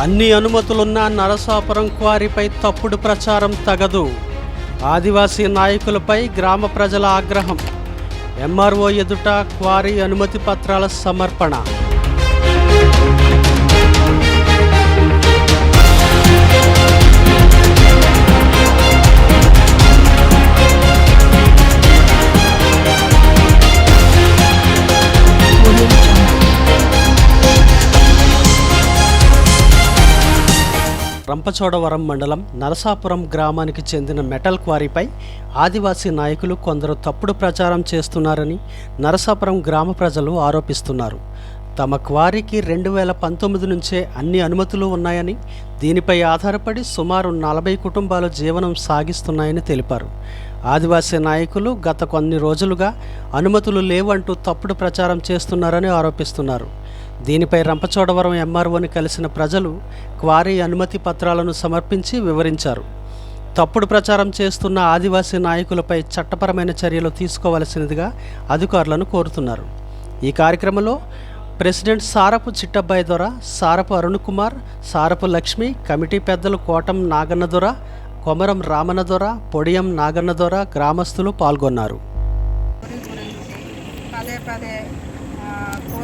అన్ని అనుమతులున్న నరసాపురం క్వారీపై తప్పుడు ప్రచారం తగదు. ఆదివాసీ నాయకులపై గ్రామ ప్రజల ఆగ్రహం. ఎంఆర్ఓ ఎదుట క్వారీ అనుమతి పత్రాల సమర్పణ. రంపచోడవరం మండలం నరసాపురం గ్రామానికి చెందిన మెటల్ క్వారీపై ఆదివాసీ నాయకులు కొందరు తప్పుడు ప్రచారం చేస్తున్నారని నరసాపురం గ్రామ ప్రజలు ఆరోపిస్తున్నారు. తమ క్వారీకి రెండు వేల పంతొమ్మిది నుంచే అన్ని అనుమతులు ఉన్నాయని దీనిపై ఆధారపడి సుమారు నలభై కుటుంబాలు జీవనం సాగిస్తున్నాయని తెలిపారు. ఆదివాసీ నాయకులు గత కొన్ని రోజులుగా అనుమతులు లేవంటూ తప్పుడు ప్రచారం చేస్తున్నారని ఆరోపిస్తున్నారు. దీనిపై రంపచోడవరం ఎంఆర్ఓని కలిసిన ప్రజలు క్వారీ అనుమతి పత్రాలను సమర్పించి వివరించారు. తప్పుడు ప్రచారం చేస్తున్న ఆదివాసీ నాయకులపై చట్టపరమైన చర్యలు తీసుకోవలసినదిగా అధికారులను కోరుతున్నారు. ఈ కార్యక్రమంలో ప్రెసిడెంట్ సారపు చిట్టబ్బాయి దొర సారపు అరుణ్ కుమార్ సారపు లక్ష్మి కమిటీ పెద్దలు కోటం నాగన్న దొర కొమరం రామన్న దొర పొడియం నాగన్న దొర గ్రామస్తులు పాల్గొన్నారు. పదే పదే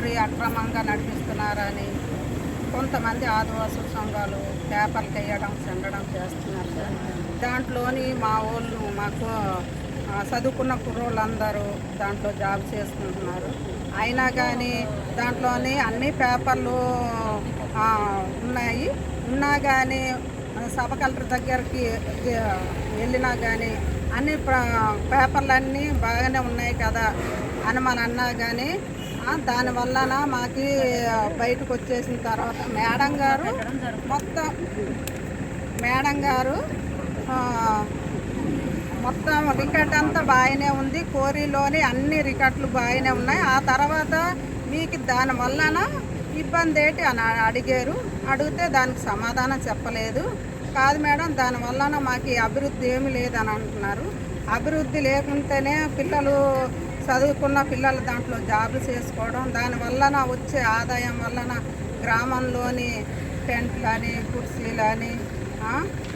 కోరి అక్రమంగా నడిపిస్తున్నారని కొంతమంది ఆదివాసుల సంఘాలు పేపర్లు వేయడం చెందడం చేస్తున్నారు. సార్ దాంట్లోని మా వాళ్ళు మాకు చదువుకున్న కుర్రోళ్ళందరూ దాంట్లో జాబ్ చేసుకుంటున్నారు. అయినా కానీ దాంట్లోని అన్ని పేపర్లు ఉన్నాయి. ఉన్నా కానీ సబ్ కలెక్టర్ దగ్గరికి వెళ్ళినా కానీ అన్ని పేపర్లన్నీ బాగానే ఉన్నాయి కదా అని మన అన్నా కానీ దాని వలన మాకి బయటకు వచ్చేసిన తర్వాత మేడం గారు మొత్తం మేడం గారు మొత్తం రికార్డ్ అంతా బాగానే ఉంది. కోరిలోని అన్ని రికార్డులు బాగానే ఉన్నాయి. ఆ తర్వాత మీకు దాని వల్లన ఇబ్బంది ఏంటి అని అడిగారు. అడిగితే దానికి సమాధానం చెప్పలేదు. కాదు మేడం దాని మాకు అభివృద్ధి ఏమి లేదని అంటున్నారు. అభివృద్ధి లేకుంటేనే పిల్లలు చదువుకున్న పిల్లలు దాంట్లో జాబులు చేసుకోవడం దానివల్లన వచ్చే ఆదాయం వలన గ్రామంలోని టెంట్లని కుర్చీలని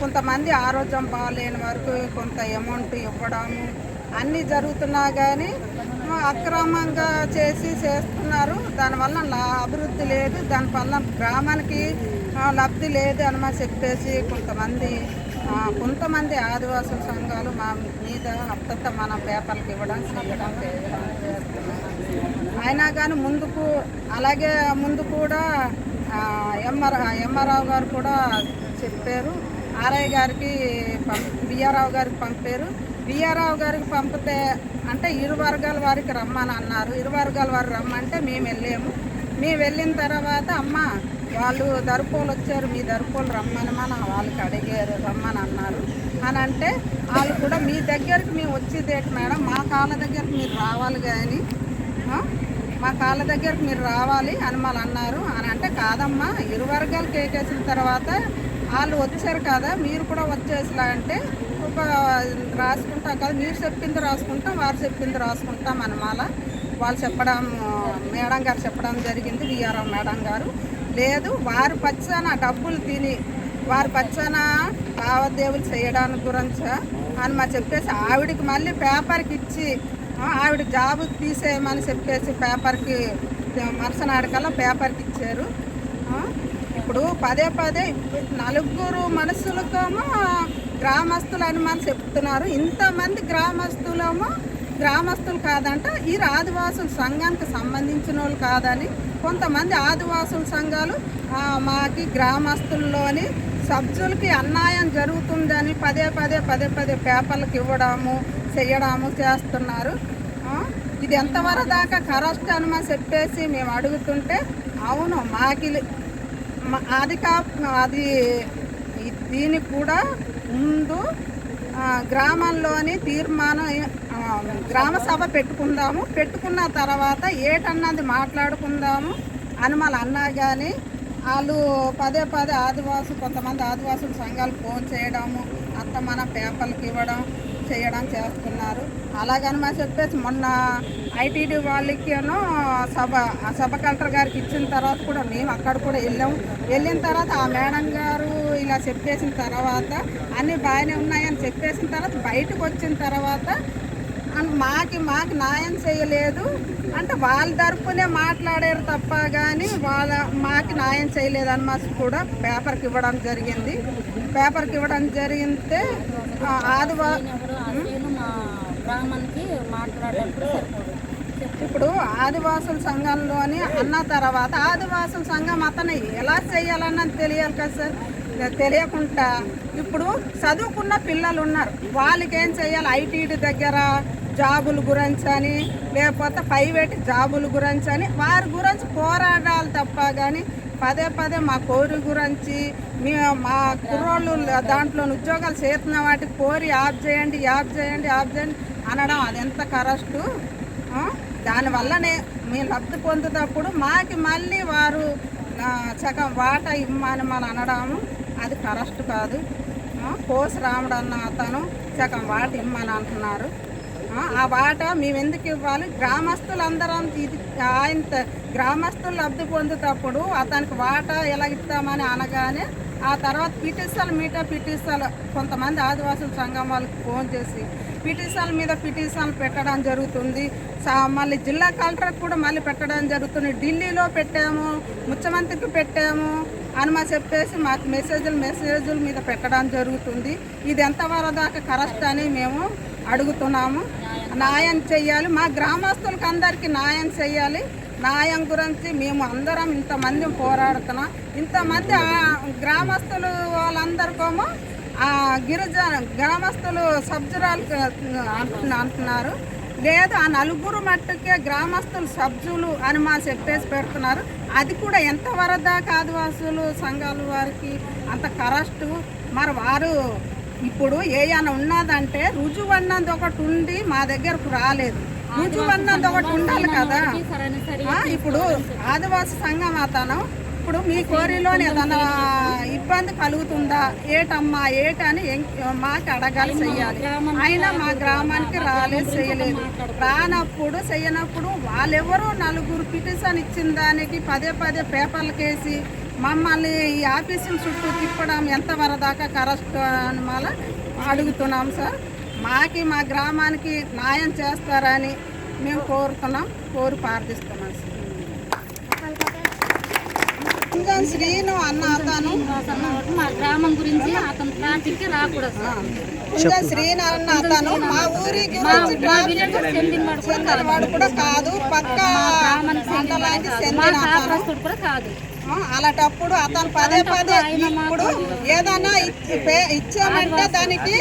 కొంతమంది ఆరోగ్యం బాగాలేని వరకు కొంత అమౌంట్ ఇవ్వడము అన్నీ జరుగుతున్నా కానీ అక్రమంగా చేసి చేస్తున్నారు. దానివల్ల అభివృద్ధి లేదు. దానివల్ల గ్రామానికి లబ్ధి లేదు అని చెప్పేసి కొంతమంది కొంతమంది ఆదివాసుల సంఘాలు మా మీద అత్తత్త మన పేపర్లకు ఇవ్వడం చేయడం అయినా కానీ ముందుకు అలాగే ముందు కూడా ఎంఆర్ ఎంఆర్రావు గారు కూడా చెప్పారు. ఆర్ఐ గారికి పం బిఆర్రావు గారికి పంపారు. బిఆర్రావు గారికి పంపితే అంటే ఇరు వర్గాల వారికి రమ్మని అన్నారు. ఇరు వర్గాల వారు రమ్మంటే మేము వెళ్ళాము. మేము వెళ్ళిన తర్వాత అమ్మ వాళ్ళు దర్పోలు వచ్చారు మీ దరుపోలు రమ్మని మన వాళ్ళకి అడిగారు రమ్మని అన్నారు. అని అంటే వాళ్ళు కూడా మీ దగ్గరికి మేము వచ్చేదేటి మేడం? మా కాళ్ళ దగ్గరకు మీరు రావాలి కానీ మా కాళ్ళ దగ్గరకు మీరు రావాలి అని వాళ్ళు అన్నారు. అని అంటే కాదమ్మా ఇరు వర్గాలు కేకేసిన తర్వాత వాళ్ళు వచ్చారు కదా మీరు కూడా వచ్చేసిలా అంటే ఒక రాసుకుంటాం కదా మీరు చెప్పింది రాసుకుంటాం వారు చెప్పింది రాసుకుంటాం అనమాల వాళ్ళు చెప్పడం మేడం గారు చెప్పడం జరిగింది విఆర్ఆర్ మేడం గారు. లేదు వారి పచ్చన డబ్బులు తిని వారి పచ్చన లావాదేవీలు చేయడానికి గురించి అని మా చెప్పేసి ఆవిడకి మళ్ళీ పేపర్కి ఇచ్చి ఆవిడ జాబ్ తీసేయమని చెప్పేసి పేపర్కి మరుసనాడికల్లా పేపర్కి ఇచ్చారు. ఇప్పుడు పదే పదే నలుగురు మనుషులకేమో గ్రామస్తులు అని మనం చెప్తున్నారు. ఇంతమంది గ్రామస్తులేమో గ్రామస్తులు కాదంట ఈ ఆదివాసుల సంఘానికి సంబంధించిన వాళ్ళు కాదని కొంతమంది ఆదివాసుల సంఘాలు మాకి గ్రామస్తుల్లోని సబ్జులకి అన్యాయం జరుగుతుందని పదే పదే పదే పదే పేపర్లకు ఇవ్వడము చేయడము చేస్తున్నారు. ఇది ఎంతవరకు దాకా కరెక్ట్ అని మా చెప్పేసి మేము అడుగుతుంటే అవును మాకి అది కా అది దీనికి కూడా ముందు గ్రామంలోని తీర్మానం గ్రామ సభ పెట్టుకుందాము. పెట్టుకున్న తర్వాత ఏటన్నది మాట్లాడుకుందాము. అని అన్నా కానీ వాళ్ళు పదే పదే ఆదివాసు కొంతమంది ఆదివాసుల సంఘాలు ఫోన్ చేయడము అంత మన పేపర్లకు ఇవ్వడం చేయడం చేస్తున్నారు. అలాగని మా చెప్పేసి మొన్న ఐటీడీ వాళ్ళకినో సభ సభ కలెక్టర్ గారికి ఇచ్చిన తర్వాత కూడా మేము అక్కడ కూడా వెళ్ళాం వెళ్ళిన తర్వాత ఆ మేడం గారు ఇలా చెప్పేసిన తర్వాత అన్నీ బాగానే ఉన్నాయని చెప్పేసిన తర్వాత బయటకు వచ్చిన తర్వాత అన్- మాకి మాకు న్యాయం చేయలేదు. అంటే వాళ్ళ తరపునే మాట్లాడారు తప్ప కానీ వాళ్ళ మాకు న్యాయం చేయలేదు అని మాకు కూడా పేపర్కి ఇవ్వడం జరిగింది. పేపర్కి ఇవ్వడం జరిగితే ఆ, ఆదివా ఎవరు అసలు మా బ్రాహ్మణ్కి మాట్లాడేటప్పుడు సరిపోదు. ఇప్పుడు ఆదివాసుల సంఘంలోని అన్న తర్వాత ఆదివాసుల సంఘం అతను ఎలా చేయాలన్నది తెలియాలి కదా సార్. తెలియకుండా ఇప్పుడు చదువుకున్న పిల్లలు ఉన్నారు. వాళ్ళకి ఏం చేయాలి? ఐటీడీ దగ్గర జాబుల గురించి అని లేకపోతే ప్రైవేట్ జాబుల గురించి అని వారి గురించి పోరాడాలి తప్ప కానీ పదే పదే మా కోరి గురించి మీ మా కుర్రోళ్ళు దాంట్లో ఉద్యోగాలు చేస్తున్న వాటికి కోరి యాప్ చేయండి యాప్ చేయండి యాప్ చేయండి అనడం అది ఎంత కరెక్టు దానివల్లనే మేము లబ్ధి పొందుతప్పుడు మాకి మళ్ళీ వారు సగం వాట ఇమ్మని మనం అనడము అది కరెక్ట్ కాదు. కోసి రాముడు అన్న అతను సగం వాట ఇమ్మని అంటున్నారు. ఆ, వాటా మేము ఎందుకు ఇవ్వాలి? గ్రామస్తులందరం ఇది ఆయన గ్రామస్తులు లబ్ధి పొందుతప్పుడు అతనికి వాటా ఎలా ఇస్తామని అనగానే ఆ తర్వాత పిటిసాల మీద పిటిసాలు కొంతమంది ఆదివాసుల సంఘం వాళ్ళకి ఫోన్ చేసి పిటిసాల మీద పిటిసాలు పెట్టడం జరుగుతుంది. సా- మళ్ళీ జిల్లా కలెక్టర్ కూడా మళ్ళీ పెట్టడం జరుగుతుంది. ఢిల్లీలో పెట్టాము ముఖ్యమంత్రికి పెట్టాము అని మా చెప్పేసి మాకు మెసేజ్లు మెసేజ్ల మీద పెట్టడం జరుగుతుంది. ఇది ఎంతవరకు దాకా కరెక్ట్ అని మేము అడుగుతున్నాము. న్యాయం చెయ్యాలి. మా గ్రామస్తులకు అందరికీ న్యాయం చెయ్యాలి. న్యాయం గురించి మేము అందరం ఇంతమంది పోరాడుతున్నాం. ఇంతమంది గ్రామస్తులు వాళ్ళందరికోమో ఆ గిరిజ గ్రామస్తులు సబ్జురాలు అంటున్న- అంటున్నారు. లేదు ఆ నలుగురు మట్టుకే గ్రామస్తులు సబ్జులు అని మా చెప్పేసి పెడుతున్నారు. అది కూడా ఎంత దాకా ఆదివాసులు సంఘాల వారికి అంత కరెస్టు. మరి వారు ఇప్పుడు ఏమైనా ఉన్నదంటే రుజువు అన్నది ఒకటి ఉండి మా దగ్గరకు రాలేదు. రుజువు అన్నది ఒకటి ఉండాలి కదా. ఇప్పుడు ఆదివాసి సంఘం అతను. ఇప్పుడు మీ కోరిలోని ఏదైనా ఇబ్బంది కలుగుతుందా? ఏటమ్మా ఏటని మాకు అడగాలి చెయ్యాలి. అయినా మా గ్రామానికి రాలేదు చేయలేదు రానప్పుడు చేయనప్పుడు వాళ్ళెవరో నలుగురు పిటిషన్ ఇచ్చిన దానికి పదే పదే పేపర్లకు వేసి మమ్మల్ని ఈ ఆఫీసుల చుట్టూ తిప్పడం ఎంతవరకు దాకా కరెక్ట్ అని మళ్ళీ అడుగుతున్నాం సార్. మాకి మా గ్రామానికి న్యాయం చేస్తారని మేము కోరుతున్నాం కోరి ప్రార్థిస్తున్నాం సార్. ఇంకా శ్రీను అన్న అతను. మా గ్రామం గురించి అతను ట్రాఫిక్ రాకూడదు. ఇంకా శ్రీను అన్న అతను. మా ఊరికి కూడా కాదు. పక్క మండలానికి చెందిన కూడా కాదు. అలాంటప్పుడు అతను పదే పదే ఇప్పుడు ఏదైనా ఇచ్చామంటే దానికి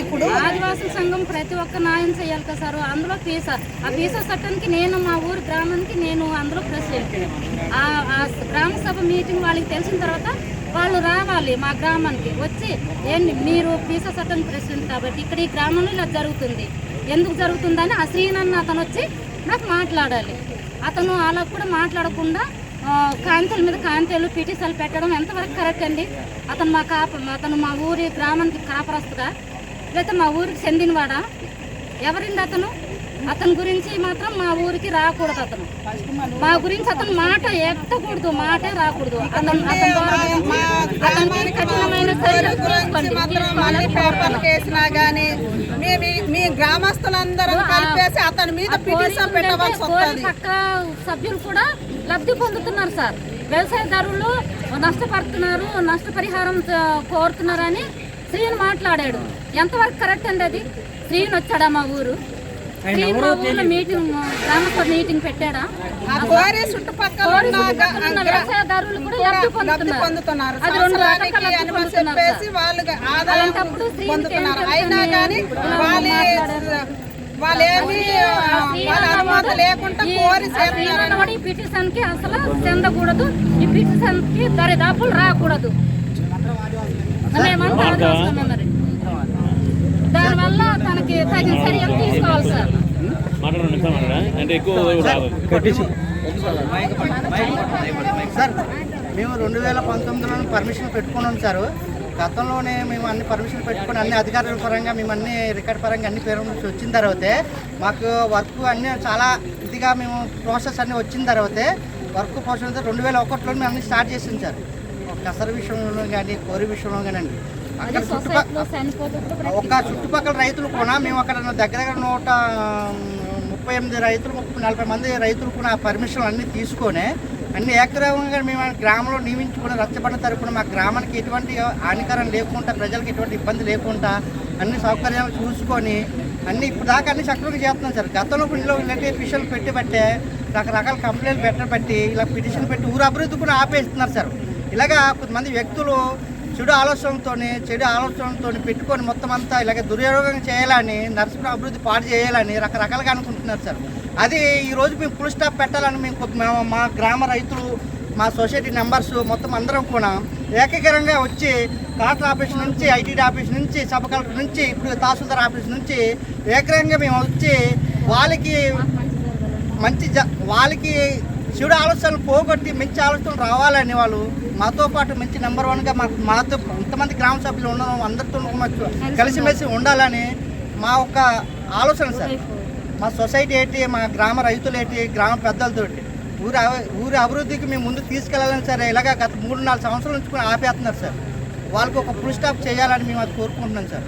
ఇప్పుడు ఆదివాసుల సంఘం ప్రతి ఒక్క న్యాయం చేయాలి కదా సార్. అందులో పీసా ఆ పీసా చట్టానికి నేను మా ఊరు గ్రామానికి నేను అందులో ప్రెసిడెంట్. ఆ గ్రామ సభ మీటింగ్ వాళ్ళకి తెలిసిన తర్వాత వాళ్ళు రావాలి మా గ్రామానికి. వచ్చి ఏంటి మీరు పీసా చట్టానికి ప్రెసిడెంట్ కాబట్టి ఇక్కడ ఈ గ్రామంలో ఇలా జరుగుతుంది. ఎందుకు జరుగుతుందని ఆ శ్రీనన్న అతను వచ్చి నాకు మాట్లాడాలి. అతను అలా కూడా మాట్లాడకుండా ఆ, కాంతల మీద కాంతలు పిటిసలు పెట్టడం ఎంతవరకు కరెక్ట్ అండి? అతను మా కాప అతను మా ఊరి గ్రామానికి కాపరస్తుగా లేకపోతే మా ఊరికి చెందినవాడా? ఎవరింది అతను? అతని గురించి మాత్రం మా ఊరికి రాకూడదు అతను. మా గురించి అతను మాట ఎత్తకూడదు మాటే రాకూడదు. అతను అతనికి కఠినమైన మేము ఈ- మీ గ్రామస్తులందరం కలిపేసి అతని మీద పిటిషన్ పెట్టవలసి కోరి వస్తుంది. పక్క సభ్యులు కూడా లబ్ధి పొందుతున్నారు సార్. వ్యవసాయదారులు నష్టపడుతున్నారు నష్టపరిహారం కోరుతున్నారని శ్రీను మాట్లాడాడు. ఎంతవరకు కరెక్ట్ అండి అది? శ్రీను వచ్చాడా మా ఊరు? మీటింగ్ గ్రామసభ మీటింగ్ పెట్టాడా? వ్యవసాయదారులు కూడా లబ్ధి పొందుతున్నారు. అది రెండు చెప్పేసి వాళ్ళు అలాంటప్పుడు అయినా కానీ వాళ్ళ వాళ్ళేమి వాళ్ళ అనుమతి లేకుండా కోరి ఈ పిటిషన్కి అసలు చెందకూడదు. ఈ పిటిషన్కి దరిదాపులు రాకూడదు. మేమంతా ఆలోచిస్తున్నాం మరి దానివల్ల తనకి తగిన చర్యలు తీసుకోవాలి సార్ మాట్లాడండి నిమిషం మాట్లాడా అంటే ఎక్కువ రాదు సార్ మేము రెండు వేల పంతొమ్మిదిలో పర్మిషన్ పెట్టుకున్నాం సార్. గతంలోనే మేము అన్ని పర్మిషన్ పెట్టుకుని అన్ని అధికారుల పరంగా మేము అన్ని రికార్డ్ పరంగా అన్ని పేరు నుంచి వచ్చిన తర్వాతే మాకు వర్క్ అన్ని చాలా ఇదిగా మేము ప్రాసెస్ అన్ని వచ్చిన తర్వాతే వర్క్ ప్రాసెస్ రెండు వేల ఒకటిలో మేము అన్ని స్టార్ట్ చేసాం సార్. కసర విషయంలో కానీ కోరి విషయంలో కానివ్వండి అదే అక్కడ చుట్టుపక్కల ఒక చుట్టుపక్కల రైతులు కూడా మేము అక్కడ దగ్గర దగ్గర నూట ముప్పై ఎనిమిది రైతులు ముప్పై నలభై మంది రైతులు కూడా పర్మిషన్ అన్ని తీసుకొని అన్ని ఏకగ్రీవంగా మేము గ్రామంలో నియమించుకుని రచ్చబండ తరపున మా గ్రామానికి ఎటువంటి హానికరం లేకుండా ప్రజలకు ఎటువంటి ఇబ్బంది లేకుండా అన్ని సౌకర్యాలు చూసుకొని అన్ని ఇప్పుడు దాకా అన్ని చక్కగా చేస్తున్నాం సార్. గతంలో ఇంట్లో ఇలాంటి పిటిషన్లు పెట్టి రకరకాల కంప్లైంట్లు పెట్టబట్టి ఇలా పిటిషన్ పెట్టి ఊరు అభివృద్ధి కూడా ఆపేస్తున్నారు సార్. ఇలాగా కొంతమంది వ్యక్తులు చెడు ఆలోచనలతో చెడు ఆలోచనతో పెట్టుకొని మొత్తం అంతా ఇలాగ దుర్యోగం చేయాలని నరసింహ అభివృద్ధి పాడు చేయాలని రకరకాలుగా అనుకుంటున్నారు సార్. అది ఈరోజు మేము ఫుల్ స్టాప్ పెట్టాలని మేము కొద్ది- మా- మా గ్రామ రైతులు మా సొసైటీ మెంబర్స్ మొత్తం అందరం కూడా ఏకగ్రంగా వచ్చి కలెక్టర్ ఆఫీస్ నుంచి ఐటీడీ ఆఫీస్ నుంచి సబ్ కలెక్టర్ నుంచి ఇప్పుడు తహసీల్దార్ ఆఫీస్ నుంచి ఏకరంగా మేము వచ్చి వాళ్ళకి మంచి జ వాళ్ళకి శివుడు ఆలోచనలు పోగొట్టి మంచి ఆలోచనలు రావాలని వాళ్ళు మాతో పాటు మంచి నెంబర్ వన్గా మాకు మాతో ఇంతమంది గ్రామ సభ్యులు ఉండడం అందరితో మాకు కలిసిమెలిసి ఉండాలని మా ఒక ఆలోచన సార్. మా సొసైటీ ఏంటి మా గ్రామ రైతులు ఏంటి గ్రామ పెద్దలతోటి ఊరి ఊరి అభివృద్ధికి మేము ముందు తీసుకెళ్ళాలని సార్ ఇలాగ గత మూడు నాలుగు సంవత్సరాల నుంచి కూడా ఆపేస్తున్నారు సార్. వాళ్ళకి ఒక ఫుల్ స్టాప్ చేయాలని మేము అది కోరుకుంటున్నాం సార్.